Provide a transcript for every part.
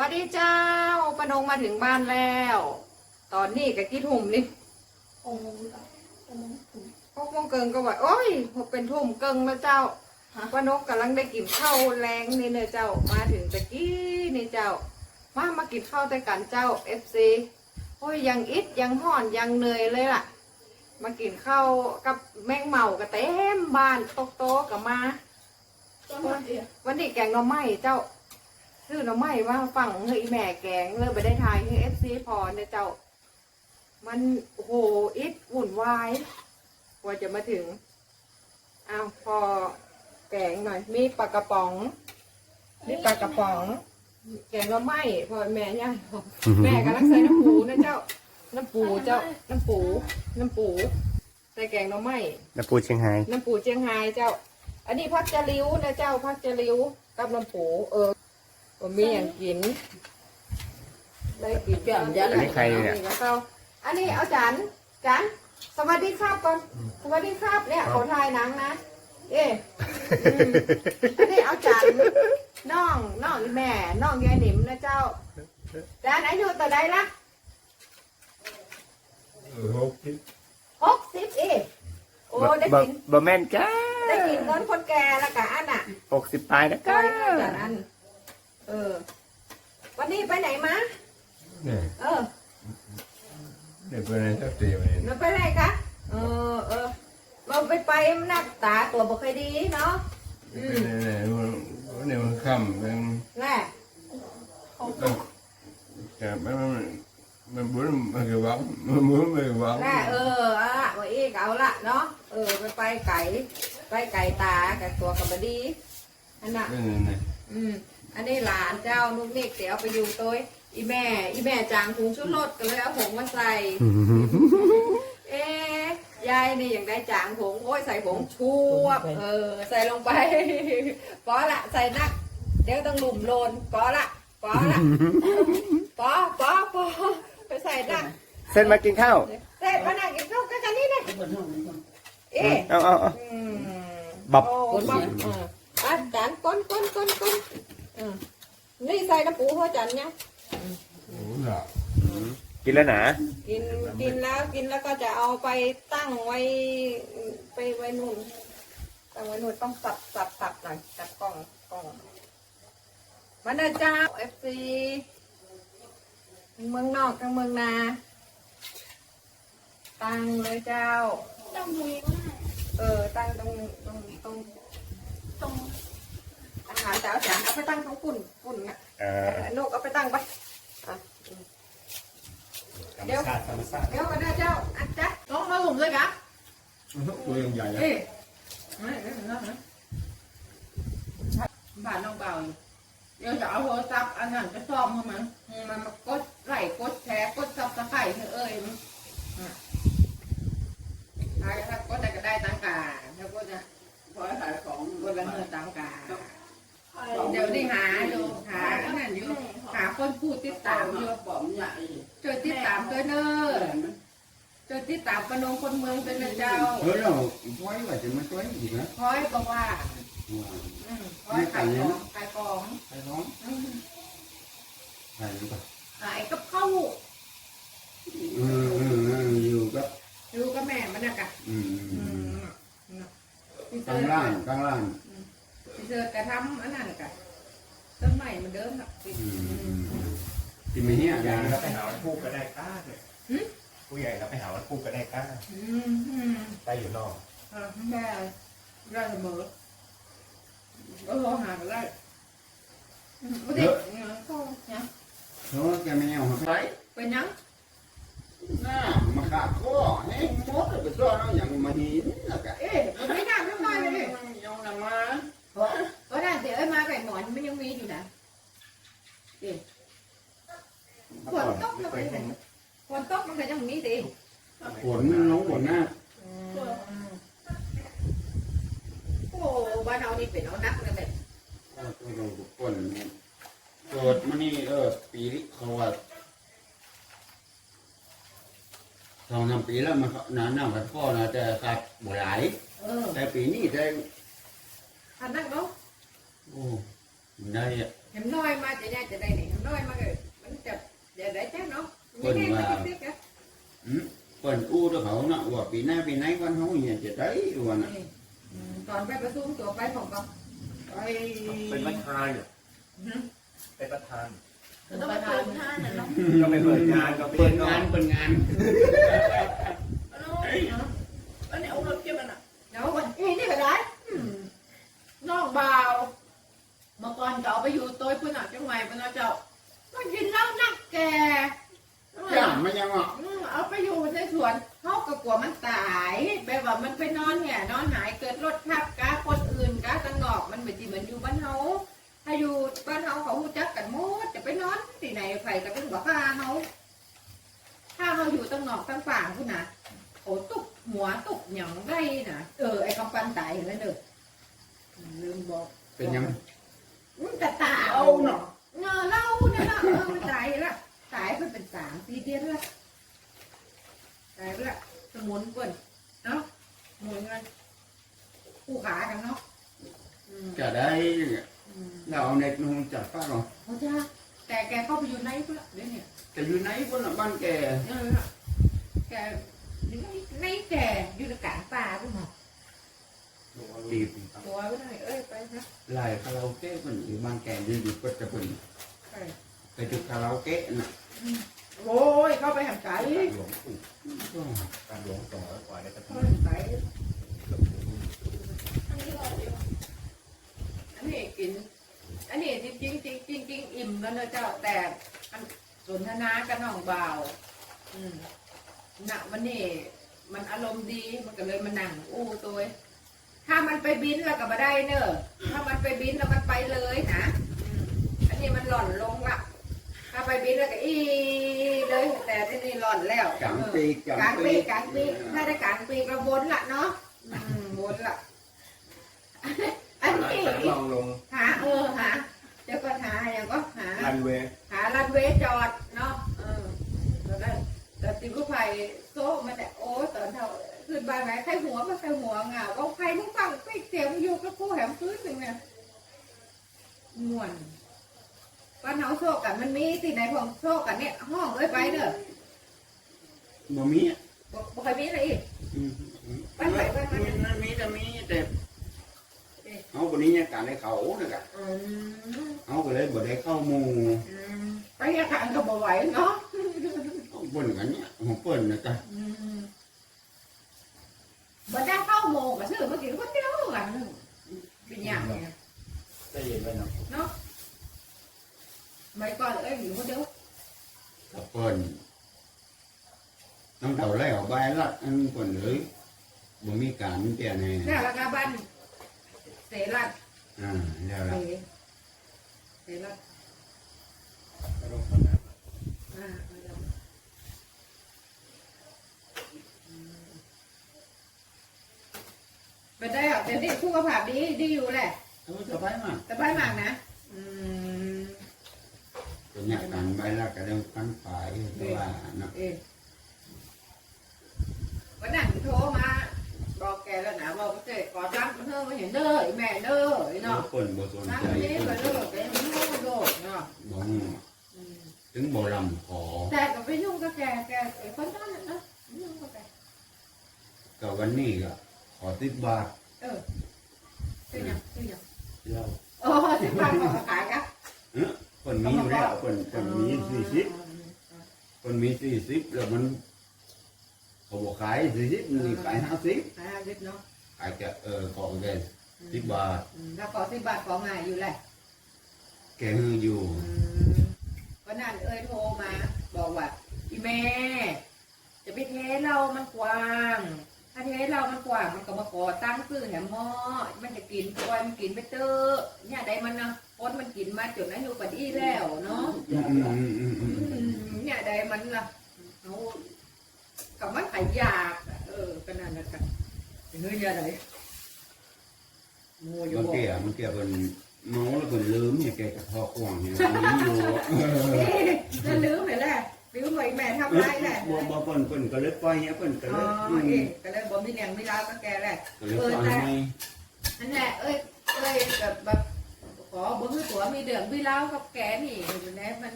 วัสดีเจ้าปานงมาถึงบ้านแล้ว ตอนนี้กับกี่ทุ่มนี่องค์กับองค์ถึงพวกโมงเกิงก็ว่าโอ้ยเป็นทุ่มเกิงแล้วเจ้าฮะปานกกำลังได้กินข้าวแรงนี่เนอะเจ้ามาถึงตะกี้นี่เจ้า มามากินข้าวแต่กันเจ้าเอฟซีโอ้ยยังอิดยังห่อนยังเหนื่อยเลยล่ะ มากินข้าวกับแมงเมากับเต็มบ้านโต๊ะโต๊ะกับมาก็มาเดียววันนี้แกงหน่อไม้เจ้า ซื้อหน่อไม้มาฝั่งเฮ้ยแม่แกงเลยไปได้ทายให้เอฟซีพอเนี่ยเจ้า มันโอ้โหอิดวุ่นวายกว่าจะมาถึงอ้าวพอแกงหน่อย มีปลากระป๋อง มีปลากระป๋อง แกงหน่อไม้พอแม่ย่าบอกแม่กำลังใส่น้ำปูนะเจ้า น้ำปูเจ้า น้ำปู น้ำปู ใส่แกงหน่อไม้น้ำปูเชียงไฮ้น้ำปูเจียงไฮ้เจ้า อันนี้พักจะริ้วนะเจ้าพักจะริ้วกับน้ำปูเออ ผมมีอย่างกิน ได้กินอันนี้ใครเนี่ยแล้วเจ้าอันนี้เอาจันจันสวัสดีครับก่อนสวัสดีครับเนี่ยเขาถ่ายหนังนะเอ๊ะอืมอันนี้เอาจันน้องน้องอีแม่น้องยายหนิมนะเจ้าจันอายุต่อใดละหกสิบหกสิบเอ๊ะโอ้ได้บ่กินบ่แม่นจ้าได้กินเงินคนแก่ละกะอันน่ะหกสิบปลายนะก้ก้าอยจากนั้น เออ วันนี้ไปไหนมา เนี่ยเออเดี๋ยวไปในทัพตีมาเนี่ยเราไปไหนคะ เออ เออเราไปไปหนักตาตัวบ่เคยดีเนาะ อืมไปในมันเนี่ยมันค่ำมันแน่ต้องแต่มันมันบุญมันคือวังมันบุญมันคือวังแน่เออเอาละว่าอีกเอาละเนาะ เออ ไปไปไก่ ไปไก่ตากับตัวกับบดีอันน่ะนี่นี่นี่อืม อันนี้หลานเจ้านุกนิกเดี๋ยวไปอยู่ตัวอีแม่ อีแม่จางถุงชุดรถก็เลยเอาผงมาใส่ เอ๊ะยายนี่อย่างได้จางผงโอ้ยใส่ผงชวบเออ ใส่ลงไปปอละใส่นัก เดี๋ยวต้องหลุมโลนปอละปอละปอปอปอไปใส่นักเส้นมากินข้าวเสร็จมานั่งกินข้าวกันกันนี่นะเอ๊ะเอาเอาเอาอืมบับโอ้บับเอออะจานก้นก้นก้นก้น อืมนี่ใส่น้ำปูหัวจันเนี่ยโอ้โหกินแล้วหนากินกินแล้วกินแล้วก็จะเอาไปตั้งไว้ไปไว้นู่นตั้งไว้นู่นต้องสับสับสับหน่อยจับกล้องกล้องมาเนอะเจ้าเอฟซีเมืองนอกทั้งเมืองนาตั้งเลยเจ้าต้องมีว่าเออตั้งตรงตรงตรงตรง อาหารแต่เอาจานเอาไปตั้งตรงปุ่นปุ่นอะเออนกเอาไปตั้งไปอะเดี๋ยวธรรมชาติเดี๋ยวกันนะเจ้าอันจ๊ะลงมาหลุมเลยกะตัวยังใหญ่อะเอ๊ะไม่ไม่ไม่ไม่บ้านน้องเบาอยู่เดี๋ยวจะเอาโทรศัพท์อันนั้นจะซ่อมให้มันมันมากดไลค์กดแชร์กดซับสไครต์ให้เอ้ยมันอะถ้าถ้ากดได้ก็ได้ตังกาถ้าก็จะพอขายของกดละเงินตังกา เดี๋ยวได้หาอยู่หาอันนั้นอยู่หาคนพูดติดตามอยู่จดติดตามตัวเนอะจดติดตามปนงคนเมืองเป็นนะเจ้า Thế nào, quay lại thì mới quay gì nữa คอยบอกว่า Wow. อืมคอยขายของขายของ Hay đó, อืม hay lắm cả ขายกับข้าว Ừ, ừ, ừ, nhiều cấp ดูกับแม่มันนะกะ Ừ, อื ừ, ม ừ. พี่เจอ Căng lan, căng lan พี่ เจอกระทำอันนั้นกะต้นใหม่เหมือนเดิมอะ Ừ, ừ, ừ. Thì mình nhẹ ใหญ่ nhàng เรา lắm ไปหาวันพูกก็ได้ก้าเลยผู้ใหญ่เราไปหาวันพูกก็ได้ก้าอืมอืมได้อยู่นอกอ่าได้ได้เสมอก็รอหากันได้อืมไม่ได้เนี่ยก็เนี่ย Đó, cái mèo hả? Đấy, เป็นยัง nè, mà cả khó, hết mốt rồi, phải cho nó nhận mà nhìn là cả เอ๊ะมันไม่น่าไม่ค่อยเลยดิ Nhau là ma ก็ได้เดี๋ยวไอ้มาไก่หมอนมันยังมีอยู่นะดิฝนตกแล้วไปไหนฝนตกมันก็ยังมีดิ Cuốn, nó cuốn nè โอ้บ้านเรานี่เป็นเอานักเลยแบบ Tôi rồi của cuốn Cuột mà đi, ờ, tí đi, không à Sau năm tí là mà nó nào phải khó là sẽ khát bỏ lái เออแต่ปีนี้ได้อันนั้นเนาะโอ้ได้อะเห็นน้อยมาจะได้จะได้เนี่ยน้อยมาเลยมันจะเดี๋ยวได้แจ้งเนาะไม่แน่ไม่ติ๊กนะอืม เปิดอู้ตัวเขาเนาะว่าปีหน้าปีไหนวันเขาเห็นจะได้วันน่ะตอนไปประชุมตัวไปผมก็ไปเป็นประธานเนี่ยเป็นประธานจะต้องไปเปิดห้างน่ะเนาะ ก็ไปเปิดงานก็เปิเปิดดงางานน เปิดงาน เนาะอันนี้เอารถเก็บมันอะ เดี๋ยววันนี้นี่ก็ได้น้องบ่าวเมื่อก่อนก็เอาไปอยู่ตัวพุ่นอะจังไหวพุ่นอะเจ้ามันกินเหล้านักแก จ้ามันยังอะ อืมเอาไปอยู่ในสวนเขาก็กลัวมันตายแบบว่ามันไปนอนเนี่ย นอนหายเกิดรถทับกาคนอื่นกาตังนอกมันเหมือนที่เหมือนอยู่บ้านเฮาถ้าอยู่บ้านเฮาเขารู้จักกันหมดจะไปนอนที่ไหนใครก็ต้องบอกว่าเฮาถ้า เราอยู่ตั้งนอกตั้งป่าพุ่นน่ะโอ้ตุกหัวตุกหยังได้น่ะ เออไอ้กำปั้นตายเห็นไหมเด้ออืมลืมบอกเป็นยังมันจะตายเอาเนาะเงาเล่าเนี่ยนะเออมันตายละตายมันเป็นสามสี่เดือนละตายไปละสมุนเปิ่นเนาะหมุนกันคู่ขากันเนาะอืมจะได้อืมเราในนุ่งจัดป้าหรอเขาจะแต่แกเข้าไปอยู่ในเพื่อเนี่ยเนี่ย แต่อยู่ไหนบนบ้านแก เออ แกอยู่ในในแกอยู่ในกลางป่าพุ่นหรอตีบตัวไว้หน่อยเอ้ยไปนะลายคาราโอเกะมันอยู่บ้านแกอยู่อยู่ก็จะเป็นไปไปจุดคาราโอเกะน่ะโอ้ยเข้าไปหำไก่หลวงปู่การหลวงสองร้อยกว่าได้ประเข้าธาไปนหำไก่อันนี้รอเดียวอันนี้กิน อันนี้จริงจริงจริงจริงจริงอิ่มแล้วนะเจ้าแต่อันสนทนากับน้องบ่าว อืม ณวันนี้มันอารมณ์ดีมันก็เลยมานั่งอู้ตัวเองถ้ามันไปบินแล้วก็มาได้เนอะถ้ามันไปบินแล้วมันไปเลยนะอืมอันนี้มันหล่อนลงละถ้าไปบินแล้วก็อีเลยแต่ที่นี่หล่อนแล้วกลางเออปีกลางปีกลางปีถ้าได้กลางปีก็วนละเนาะอืมวนละอันร้านนี้สำรองลงหาเออหาเดี๋ยวก็หาอย่างก็หารันเวย์หารันเวย์จอดเนาะเออแล้วได้ แต่ติกู้ภัยโซ่มาแต่โอ้ตอนเท่าขึ้นบ้านไหนใครหัวมาใครหัวเหงาก็ใครมึงฟังไปเสียงอยู่กับผู้แหมพื้นหนึ่งเนี่ยม่วนบ้านเฮาโซ่กันมันมีที่ไหนของโซ่กันเนี่ยห้องเอ้ยไปเด้อบ่มีบ่บ่เคยมีอะไรอีกมันมันมีแต่มีแต่เอาคนนี้เนี่ยการได้เขาเนี่ยกะอืมเอาก็เลยบ่ได้เข้าหมู่อืมไปแค่ขังก็บ่ไหวเนาะ เปิ้นกันเนี่ยของเปิ้นนะกะอืมบ่ได้เข้าโมงก็ซื้อมากินคนเดียวกันเป็นอย่างเนี่ยจะเย็นไปเนาะเนาะไม่ก่อนเอ้ยอยู่คนเดียวกับเปิ้นน้องเต่าไล่ออกไปละอันเปิ้นเลยบ่มีการมีแต่แน่นี่ราคาบ้านเสรัดอ่าแล้วเสล่ะเสรัดไม่ต้องทำนะอ่าเอาแล้วอืม ไปได้เหรอแต่นี่สุขภาพดีดีอยู่แหละเออสบายมากสบายมากนะอืมตัวเนี่ยการไปละก็ได้พันฝ่ายเพราะว่าเนาะเองวันนั้นโทรมาบอกแกแล้วนะบอกว่าเจ๊ขอตั้งเธอมาเห็นเด้อไอ้แม่เด้อไอ้เนาะเปิ้นบ่สนตั้งใจนี้เปิ้มานเด้อแกไม่รู้โดดเนาะบ่อืมถึงบ่ลำขอแต่ก็ไปยุ่งกับแกแกไอ้คนนั้นน่ะนะยุ่งกับแก ก็วันนี้ก็ ขอติดบาทเออซื้อยังซื้อยังแล้วโอ้สิบบาทขอขายกันคนมีอยู่แล้วคนคนมีสี่สิบคนมีสี่สิบแล้วมันเขาบอกขายสี่สิบนี่ขายห้าสิบขายห้าสิบเนาะขายแกเออของแกสิบบาทอืมถ้าขอสิบบาทของง่ายอยู่แหละแกฮืออยู่วันนั้นเอ้ยโทรมา บอกว่าอีแม่ จะไปเทเรามันกว้าง ถ้าเทเรามันกว้างมันก็มาขอตั้งซื้อแหมหม้อมันจะกินปล่อยมันกินไปเตอะเนี่ยได้มันนะคนมันกินมาจนอายุปัดอีแล้วเนาะอืมอืมอืมอืมอือืมมเนี่ยได้มันละเอากับมันขายยากอะเออก็นั่นแหละกันเฮ้ยอะไรโมอยมันบอกเกี่ยมันเกี่ยเป็นเมาแล้วเป็นลืมเนี่ยแกกระทอกห่วงเนี่ยมันอยู่จะลืมเลยแหละ ลืมไว้แม่ทำไรแหละบ่บ่เปิ้นเปิ้นก็เลยปล่อยเนี่ยเปิ้นก็อ๋เลอยเองก็เลยบอกมีเลี้ยงมีราวก็แกแหละก็เลยปล่อยให้นั่นแหละเอ้ยเอ้ยแบบแบบขอเบิ้งตัวมีเดืองมีราวกับแกนี่อยู่ในมัน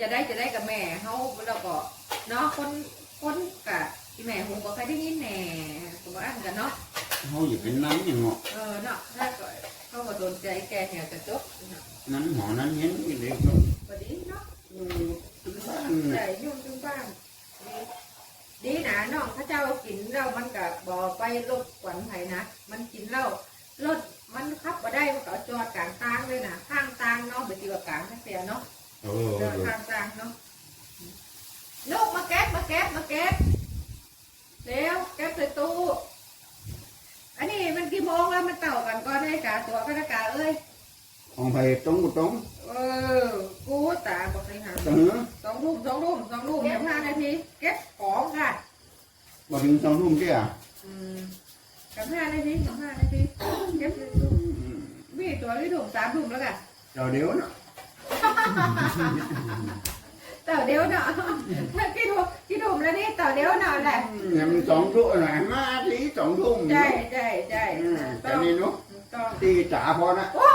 จะได้จะได้กับแม่เขาแล้วก็เนาะคนคนกับที่แม่หูก็ใครได้ยินแหน่ก็บ่อ่านกันเนาะเขาอย่าเป็นนั้นอย่างเงาะเออเนาะถ้าก็เขาก็สนใจแกแหวจะจบเนาะนั้นหอนั้นเห็นอีเด็กก็พอดีเนาะอยู่ที่บ้าน ใหน่ะญ่ยุ่งจุงบ้างดีดีนะน้องพระเจ้ากินแล้วมันก็บ่ไปลบกวนไผนะมันกินแล้วรถมันขับมาได้มันก็จอดกลางทางเลยนะข้างทางเนาะไปตีว่ากลางแค่เสียเนาะโอ้เดินทางกลางเนาะลูกมาเก็บมาเก็บมาเก็บเร็วเก็บใส่ตู้อันนี้มันกี่โมงแล้วมันเต่ากันก่อนให้กาตัวก็กาเอ้ยของไปตรงกูตรงเออกูตาบอกเลยหาตรงเนื้อส องทุ่มสองทุ่มสองทุ่มเดี๋ยวห้านาทีเก็บของค่ะบ่ถึงสองทุ่มเจ้าอืมกับห้านาทีสองห้านาทีเก็บใส่ตู้มีตัวที่ถุงสามถุงแล้วกันเจ้าเดี๋ยวเนาะเต่าเดียวเนาะกี่ถุงกี่ถุงแล้วนี่เต่าเดียวเนาะแหละเนี่ยมันสองทุ่มหน่อยมาทีสองทุ่มใช่ใช่ใช่อืมต้แต่องนี่เนาะต้องตีจ๋าพอนะ โอ้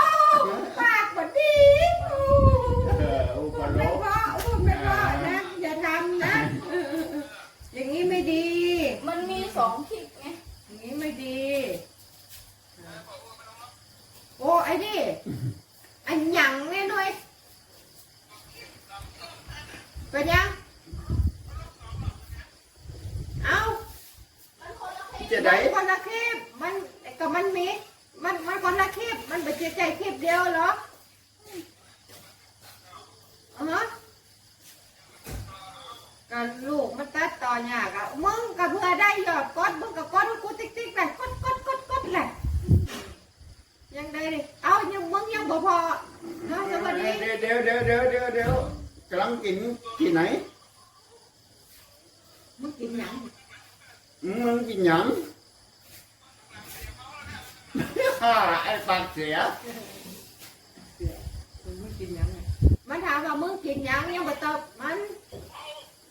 ปากกว่าดีโอ้ เอออุป พูด โล ไม่ ก เพราะพูดไม่เพราะนะ อย่าทำนะเออเออเอออย่างนี้ไม่ดี มันมีสองคลิปไง อย่างนี้ไม่ดี โอ้ไอ้นี่อันหยังแน่หน่อยเป็นยังเอาจะได้มันคนละคลิปมันก็มันมีมันมันคนละคลิปมันไปเจใจคลิปเดียวเหรออ๋อฮะก็ลูกมันตัดต่อยากอะมึงก็เพื่อได้ยอดกดมึงก็กดให้กูติ๊กติ๊กเลยกดกดกดกดเลย ยังได้ดิ เอายังมึงยังบ่พอเนาะสวัสดีเดี๋ยวเดี๋ยวเดี๋ยวเดี๋ยวเดี๋ยวกำลังกินที่ไหน มึงกินหยังอืมมึงกินหยังฮ่าไอ้ปากเสีย มึงกินหยังไงมันถามว่ามึงกินหยังยังบ่ตอบมัน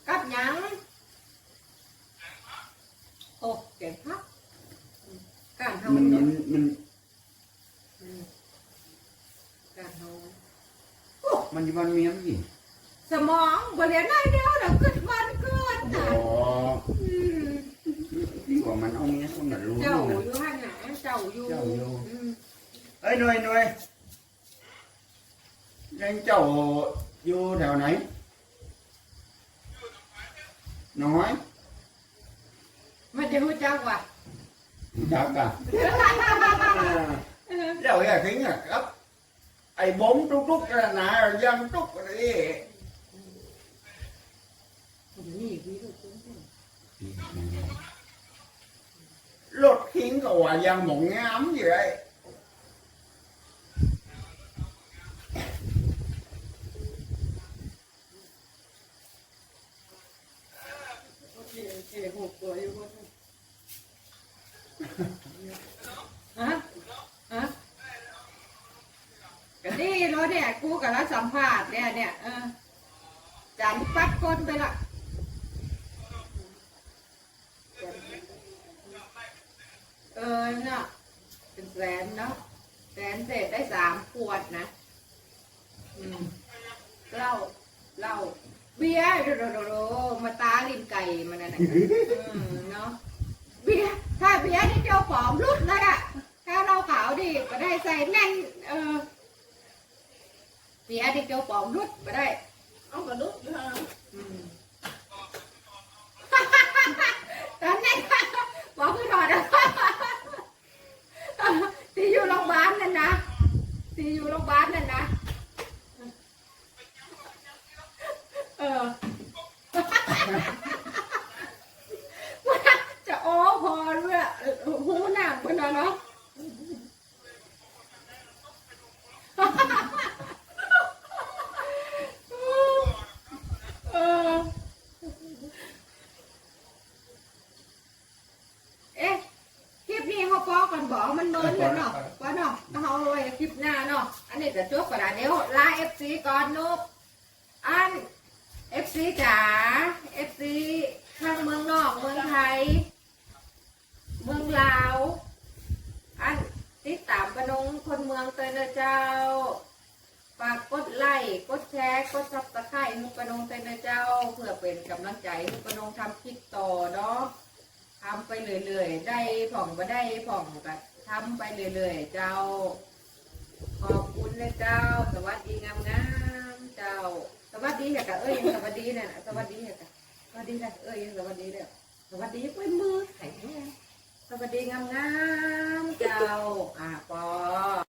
กับหยังโอ้เก่งครับการเฮามันเนมัน อะ มัน อืมการเฮา มันมันมีอะไรอีกสมองบ่เรียนได้เดียวเดี๋ยวขึ้นวันเกิดอ๋นะออืมที่ว่ามันเอาเมียคนน่ะรู้เจ้าอนะ ยู่หันหนาเจ้าอยู่เจ้าอยู่ อืมเอ้ยหน่วยหน่วยยังเจ้าอยู่แถวไหนน้อยมันจะรู้จักว่าจักอะ เดี๋ยวอย่าทิ้งอะครับ ไอ้บงทุกทุกๆนะยังทุกอะไรนี่พี่ลูกคุณรถทิ้งก็ว่ายังหมองงามอยู่ไอ้ เอ๋เอ๋หกตัวอยู่คนฮะฮะก็ดีรถเนี่ยกูกับเราสัมภาษณ์ เนี่ยเนี่ยเออจำปัดคนไปละเออเนาะเป็นแสนเนาะแสนเศษได้สามขวดนะอืมเหล้าเหล้าเบียร์โดโดโดโดมาตาลินไก่มันนั่นน่ะอืมเนาะเบียร์ถ้าเบียร์นี่เจ้าของรุดเลยอะถ้าเราขาวดิก็ได้ใส่แน่น เออ เบียร์ที่เจ้าของรุดก็ได้เอากระดุกอยู่ฮะอืมตอนนั้นบอกคือถอดอะที่อยู่โรงพยาบาลนั่นนะที่อยู่โรงพยาบาลนั่นนะเออจะโอ้พอด้วยอะหูหนักไปหน่อยเนาะเออ เอ๊ะ คลิปนี้เขาปอกันบอกมันเมินเลยเนาะว่าเนาะเอาไว้คลิปหน้าเนาะ อันนี้จะจบกระดาษเดี๋ยวลาเอฟซีก่อนนุกอันเอฟซีจ๋าเอฟซีทางเมืองนอกเมืองไทย เมืองลาว อันติดตามกระนงคนเมืองเตยนะเจ้า ฝากกดไลค์กดแชร์กดซับสไครต์ให้ปานงเต้นะเจ้า เพื่อเป็นกำลังใจให้ปานงทำคลิปต่อเนาะทำไปเรื่อยๆได้ผ่องก็ได้ผ่องก็ทำไปเรื่อยๆเจ้า ขอบคุณนะเจ้า สวัสดีงามๆเจ้า สวัสดีค่ะกะเอ้ยสวัสดีเนี่ยนะสวัสดีค่ะกะสวัสดีค่ะเอ้ยสวัสดีเนี่ยสวัสดีเป็นมือไข่แห้งสวัสดีงามๆเจ้าอ่าปอ